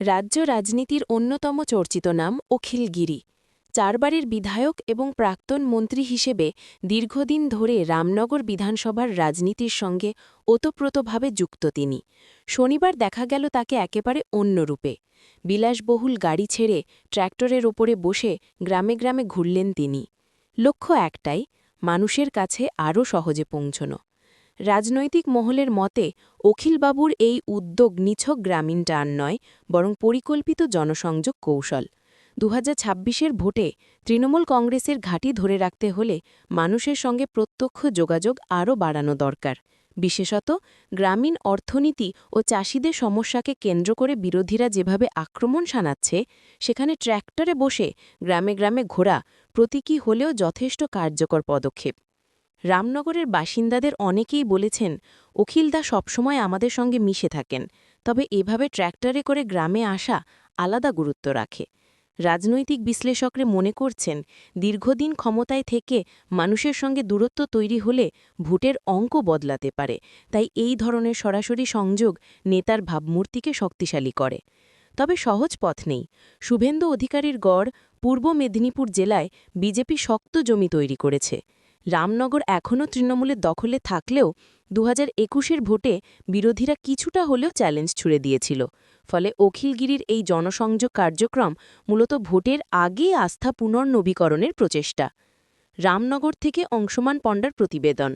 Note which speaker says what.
Speaker 1: রাজ্য রাজনীতির অন্যতম চর্চিত নাম অখিল গিরি চারবারের বিধায়ক এবং প্রাক্তন মন্ত্রী হিসেবে দীর্ঘদিন ধরে রামনগর বিধানসভার রাজনীতির সঙ্গে ওতপ্রোতভাবে যুক্ত তিনি। শনিবার দেখা গেল তাকে একেবারে অন্য রূপে। বিলাসবহুল গাড়ি ছেড়ে ট্র্যাক্টরের ওপরে বসে গ্রামে গ্রামে ঘুরলেন তিনি। লক্ষ্য একটাই, মানুষের কাছে আরও সহজে পৌঁছনো। রাজনৈতিক মহলের মতে, অখিলবাবুর এই উদ্যোগ নিছক গ্রামীণ টান নয়, বরং পরিকল্পিত জনসংযোগ কৌশল। দু হাজার ভোটে তৃণমূল কংগ্রেসের ঘাঁটি ধরে রাখতে হলে মানুষের সঙ্গে প্রত্যক্ষ যোগাযোগ আরও বাড়ানো দরকার। বিশেষত, গ্রামীণ অর্থনীতি ও চাষিদের সমস্যাকে কেন্দ্র করে বিরোধীরা যেভাবে আক্রমণ শানাচ্ছে, সেখানে ট্র্যাক্টরে বসে গ্রামে গ্রামে ঘোরা প্রতীকী হলেও যথেষ্ট কার্যকর পদক্ষেপ। রামনগরের বাসিন্দাদের অনেকেই বলেছেন, অখিলদা সবসময় আমাদের সঙ্গে মিশে থাকেন, তবে এভাবে ট্র্যাক্টরে করে গ্রামে আসা আলাদা গুরুত্ব রাখে। রাজনৈতিক বিশ্লেষকরা মনে করছেন, দীর্ঘদিন ক্ষমতায় থেকে মানুষের সঙ্গে দূরত্ব তৈরি হলে ভোটের অঙ্ক বদলাতে পারে, তাই এই ধরনের সরাসরি সংযোগ নেতার ভাবমূর্তিকে শক্তিশালী করে। তবে সহজ পথ নেই। শুভেন্দু অধিকারীর গড় পূর্ব মেদিনীপুর জেলায় বিজেপি শক্ত জমি তৈরি করেছে। রামনগর এখনও তৃণমূলের দখলে থাকলেও দু হাজার একুশের ভোটে বিরোধীরা কিছুটা হলেও চ্যালেঞ্জ ছুড়ে দিয়েছিল। ফলে অখিলগিরির এই জনসংযোগ কার্যক্রম মূলত ভোটের আগে আস্থা পুনর্নবীকরণের প্রচেষ্টা। রামনগর থেকে অংশমান পণ্ডার প্রতিবেদন।